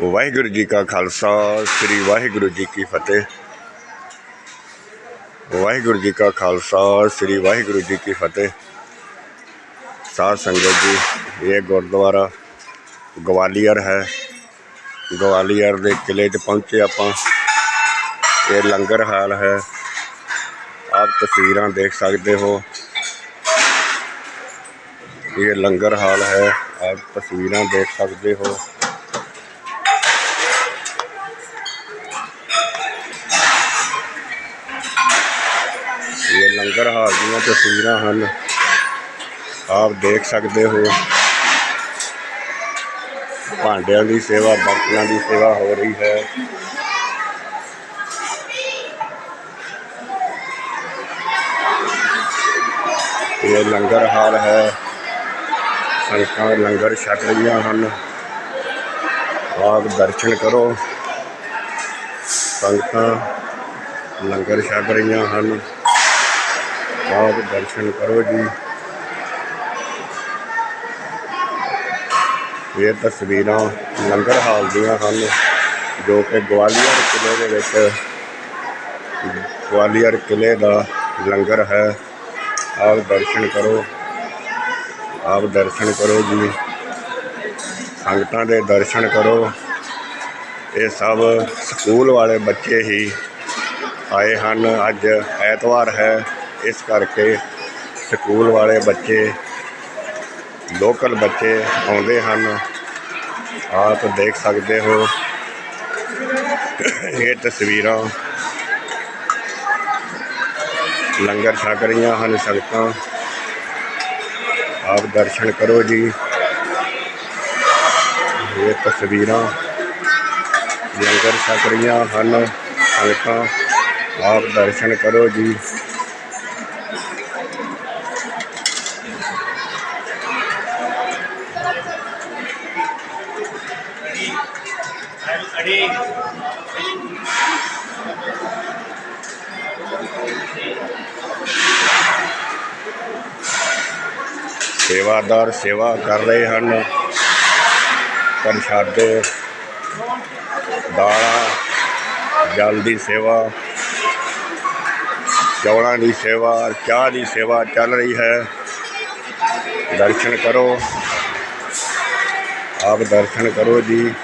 ਵਾਹਿਗੁਰੂ ਜੀ ਕਾ ਖਾਲਸਾ, ਸ੍ਰੀ ਵਾਹਿਗੁਰੂ ਜੀ ਕੀ ਫਤਿਹ। ਵਾਹਿਗੁਰੂ ਜੀ ਕਾ ਖਾਲਸਾ, ਸ੍ਰੀ ਵਾਹਿਗੁਰੂ ਜੀ ਕੀ ਫਤਿਹ। ਸਾਧ ਸੰਗਤ ਜੀ, ਇਹ ਗੁਰਦੁਆਰਾ ਗਵਾਲੀਅਰ ਹੈ। ਗਵਾਲੀਅਰ ਦੇ ਕਿਲੇ 'ਚ ਪਹੁੰਚੇ ਆਪਾਂ। ਇਹ ਲੰਗਰ ਹਾਲ ਹੈ। ਆਪ ਤਸਵੀਰਾਂ ਦੇਖ ਸਕਦੇ ਹੋ। ਇਹ ਲੰਗਰ ਹਾਲ ਹੈ। ਆਪ ਤਸਵੀਰਾਂ ਦੇਖ ਸਕਦੇ ਹੋ ਇਹ ਲੰਗਰ ਹਾਲ ਦੀਆਂ ਤਸਵੀਰਾਂ ਹਨ, ਆਪ ਦੇਖ ਸਕਦੇ ਹੋ। ਭਾਂਡਿਆਂ ਦੀ ਸੇਵਾ, ਬਰਤਨਾਂ ਦੀ ਸੇਵਾ ਹੋ ਰਹੀ ਹੈ। ਇਹ ਲੰਗਰ ਹਾਲ ਹੈ। ਸੰਗਤਾਂ ਲੰਗਰ ਛਕ ਰਹੀਆਂ ਹਨ। ਆਪ ਦਰਸ਼ਨ ਕਰੋ। ਸੰਗਤਾਂ ਲੰਗਰ ਛਕ ਰਹੀਆਂ ਹਨ। ਆਪ ਦਰਸ਼ਨ ਕਰੋ ਜੀ। ਇਹ ਤਸਵੀਰਾਂ ਲੰਗਰ ਹਾਲ ਦੀਆਂ ਹਨ, ਜੋ ਕਿ ਗਵਾਲੀਅਰ ਕਿਲੇ ਦੇ ਵਿੱਚ, ਗਵਾਲੀਅਰ ਕਿਲੇ ਦਾ ਲੰਗਰ ਹੈ। ਆਪ ਦਰਸ਼ਨ ਕਰੋ, ਆਪ ਦਰਸ਼ਨ ਕਰੋ ਜੀ। ਸੰਗਤਾਂ ਦੇ ਦਰਸ਼ਨ ਕਰੋ। ਇਹ ਸਭ ਸਕੂਲ ਵਾਲੇ ਬੱਚੇ ਹੀ ਆਏ ਹਨ। ਅੱਜ ਐਤਵਾਰ ਹੈ। ਇਸ ਕਰਕੇ ਸਕੂਲ ਵਾਲੇ ਬੱਚੇ, ਲੋਕਲ ਬੱਚੇ ਆਉਂਦੇ ਹਨ। ਆਪ ਦੇਖ ਸਕਦੇ ਹੋ ਇਹ ਤਸਵੀਰਾਂ। ਲੰਗਰ ਛਕ ਰਹੀਆਂ ਹਨ ਸੰਗਤਾਂ। ਆਪ ਦਰਸ਼ਨ ਕਰੋ ਜੀ। ਇਹ ਤਸਵੀਰਾਂ ਲੰਗਰ ਛਕ ਰਹੀਆਂ ਹਨ ਸੰਗਤਾਂ। ਆਪ ਦਰਸ਼ਨ ਕਰੋ ਜੀ। ਸੇਵਾਦਾਰ ਸੇਵਾ ਕਰ ਰਹੇ ਹਨ। ਪ੍ਰਸ਼ਾਦੇ, ਦਾਲਾਂ, ਜਲ ਦੀ ਸੇਵਾ, ਚੌਲਾਂ ਦੀ ਸੇਵਾ, ਚਾਹ ਦੀ ਸੇਵਾ ਚੱਲ ਰਹੀ ਹੈ। ਦਰਸ਼ਨ ਕਰੋ। ਆਪ ਦਰਸ਼ਨ ਕਰੋ ਜੀ।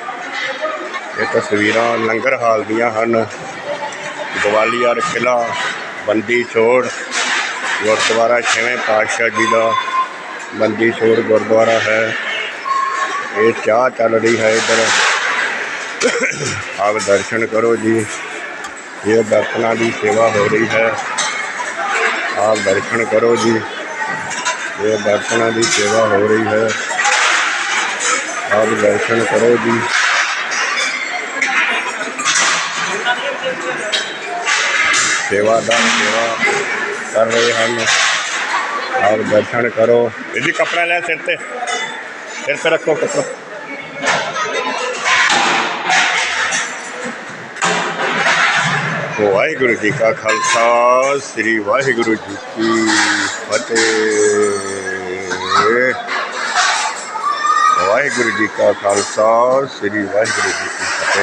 ਇਹ ਤਸਵੀਰਾਂ ਲੰਗਰ ਹਾਲ ਦੀਆਂ ਹਨ। ਗਵਾਲੀਅਰ ਕਿਲਾ ਬੰਦੀ ਛੋੜ, ਗੁਰਦੁਆਰਾ ਛੇਵੇਂ ਪਾਤਸ਼ਾਹ ਜੀ ਦਾ ਬੰਦੀ ਛੋੜ ਗੁਰਦੁਆਰਾ ਹੈ। ਇਹ ਚਾਹ ਚੱਲ ਰਹੀ ਹੈ ਇੱਧਰ। ਆਪ ਦਰਸ਼ਨ ਕਰੋ ਜੀ। ਇਹ ਬਰਤਨਾਂ ਦੀ ਸੇਵਾ ਹੋ ਰਹੀ ਹੈ। ਆਪ ਦਰਸ਼ਨ ਕਰੋ ਜੀ। ਇਹ ਬਰਤਨਾਂ ਦੀ ਸੇਵਾ ਹੋ ਰਹੀ ਹੈ। ਆਪ ਦਰਸ਼ਨ ਕਰੋ ਜੀ। ਸੇਵਾਦਾਰ ਸੇਵਾ ਕਰ ਰਹੇ ਹਨ ਆਪ ਦਰਸ਼ਨ ਕਰੋ ਇਹਦੀ ਕਪੜਾ ਲੈ ਸਿਰ ਤੇ ਸਿਰ ਤੇ ਰੱਖੋ ਕਪੜਾ ਵਾਹਿਗੁਰੂ ਜੀ ਕਾ ਖਾਲਸਾ ਸ੍ਰੀ ਵਾਹਿਗੁਰੂ ਜੀ ਕੀ ਫਤਿਹ ਵਾਹਿਗੁਰੂ ਜੀ ਕਾ ਖਾਲਸਾ ਸ੍ਰੀ ਵਾਹਿਗੁਰੂ ਜੀ ਕੀ ਫਤਿਹ